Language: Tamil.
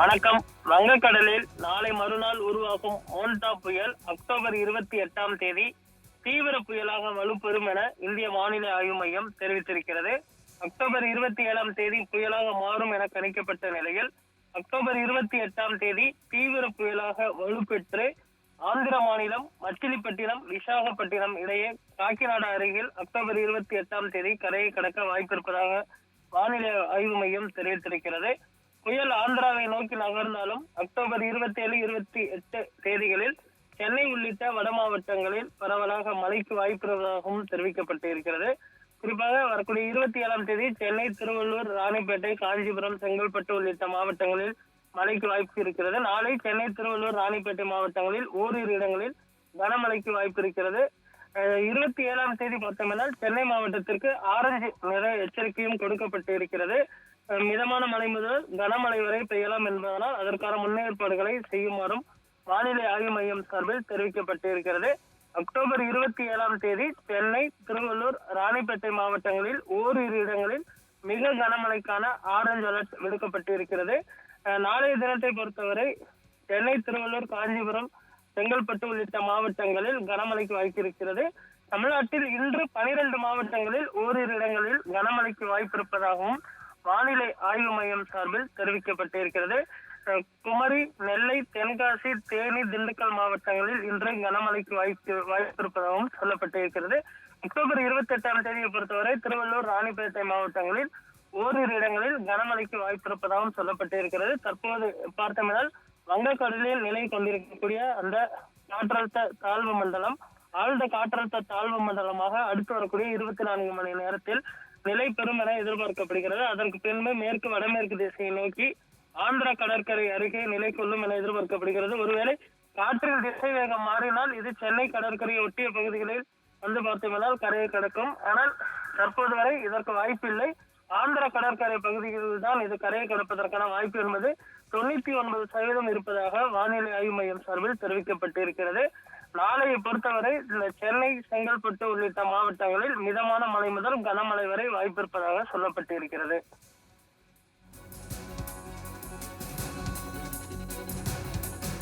வணக்கம். வங்கக்கடலில் நாளை மறுநாள் உருவாகும் மோன்டா புயல் அக்டோபர் இருபத்தி எட்டாம் தேதி தீவிர புயலாக வலுப்பெறும் என இந்திய வானிலை ஆய்வு மையம் தெரிவித்திருக்கிறது. அக்டோபர் இருபத்தி ஏழாம் தேதி புயலாக மாறும் என கணிக்கப்பட்ட நிலையில் அக்டோபர் இருபத்தி எட்டாம் தேதி தீவிர புயலாக வலுப்பெற்று ஆந்திர மாநிலம் மச்சிலிப்பட்டினம் விசாகப்பட்டினம் இடையே காக்கிநாடா அருகில் அக்டோபர் இருபத்தி எட்டாம் தேதி கரையை கடக்க வாய்ப்பிருப்பதாக வானிலை ஆய்வு மையம் தெரிவித்திருக்கிறது. புயல் ஆந்திராவை நோக்கி நகர்ந்தாலும் அக்டோபர் இருபத்தி ஏழு இருபத்தி எட்டு தேதிகளில் சென்னை உள்ளிட்ட வட மாவட்டங்களில் பரவலாக மழைக்கு வாய்ப்பிருப்பதாகவும் தெரிவிக்கப்பட்டிருக்கிறது. குறிப்பாக வரக்கூடிய இருபத்தி ஏழாம் தேதி சென்னை திருவள்ளூர் ராணிப்பேட்டை காஞ்சிபுரம் செங்கல்பட்டு உள்ளிட்ட மாவட்டங்களில் மழைக்கு வாய்ப்பு இருக்கிறது. நாளை சென்னை திருவள்ளூர் ராணிப்பேட்டை மாவட்டங்களில் ஓரிரு இடங்களில் கனமழைக்கு வாய்ப்பு இருக்கிறது. அஹ் இருபத்தி ஏழாம் தேதி பார்த்தோம்னால் சென்னை மாவட்டத்திற்கு ஆரஞ்சு நிற எச்சரிக்கையும் கொடுக்கப்பட்டு இருக்கிறது மிதமான மழை முதல் கனமழை வரை பெய்யலாம் என்பதனால் அதற்கான முன்னேற்பாடுகளை செய்யுமாறும் வானிலை ஆய்வு மையம் சார்பில் தெரிவிக்கப்பட்டு இருக்கிறது அக்டோபர் இருபத்தி ஏழாம் தேதி சென்னை திருவள்ளூர் ராணிப்பேட்டை மாவட்டங்களில் ஓரிரு இடங்களில் மிக கனமழைக்கான ஆரஞ்சு அலர்ட் விடுக்கப்பட்டு இருக்கிறது நாளைய தினத்தை பொறுத்தவரை சென்னை திருவள்ளூர் காஞ்சிபுரம் செங்கல்பட்டு உள்ளிட்ட மாவட்டங்களில் கனமழைக்கு வாய்ப்பு இருக்கிறது. தமிழ்நாட்டில் இன்று பனிரெண்டு மாவட்டங்களில் ஓரிரு இடங்களில் கனமழைக்கு வாய்ப்பிருப்பதாகவும் வானிலை ஆய்வு மையம் சார்பில் தெரிவிக்கப்பட்டிருக்கிறது. குமரி நெல்லை தென்காசி தேனி திண்டுக்கல் மாவட்டங்களில் இன்று கனமழைக்கு வாய்ப்பு வாய்ப்பிருப்பதாகவும் சொல்லப்பட்டிருக்கிறது. அக்டோபர் இருபத்தி எட்டாம் தேதியை பொறுத்தவரை திருவள்ளூர் ராணிப்பேட்டை மாவட்டங்களில் ஓரிரு இடங்களில் கனமழைக்கு வாய்ப்பிருப்பதாகவும் சொல்லப்பட்டிருக்கிறது. தற்போது பார்த்தமினால் வங்கக்கடலில் நிலை கொண்டிருக்கக்கூடிய அந்த காற்றழுத்த தாழ்வு மண்டலம் ஆழ்ந்த காற்றழுத்த தாழ்வு மண்டலமாக அடுத்து வரக்கூடிய இருபத்தி நான்கு மணி நேரத்தில் நிலை பெறும் என எதிர்பார்க்கப்படுகிறது. அதற்கு பின்பு மேற்கு வடமேற்கு திசையை நோக்கி ஆந்திர கடற்கரை அருகே நிலை கொள்ளும் என எதிர்பார்க்கப்படுகிறது. ஒருவேளை காற்றின் திசை வேகம் மாறினால் இது சென்னை கடற்கரையை ஒட்டிய பகுதிகளில் வந்து பார்த்தோம்னால் கரையை கடக்கும். ஆனால் தற்போது வரை இதற்கு வாய்ப்பில்லை ஆந்திர கடற்கரை பகுதிகளில் தான் இது கரையை கடப்பதற்கான வாய்ப்பு என்பது தொண்ணூத்தி ஒன்பது சதவீதம் இருப்பதாக வானிலை ஆய்வு மையம் சார்பில் தெரிவிக்கப்பட்டிருக்கிறது. நாளையை பொறுத்தவரை இந்த சென்னை செங்கல்பட்டு உள்ளிட்ட மாவட்டங்களில் மிதமான மழை முதல் கனமழை வரை வாய்ப்பிருப்பதாக சொல்லப்பட்டிருக்கிறது.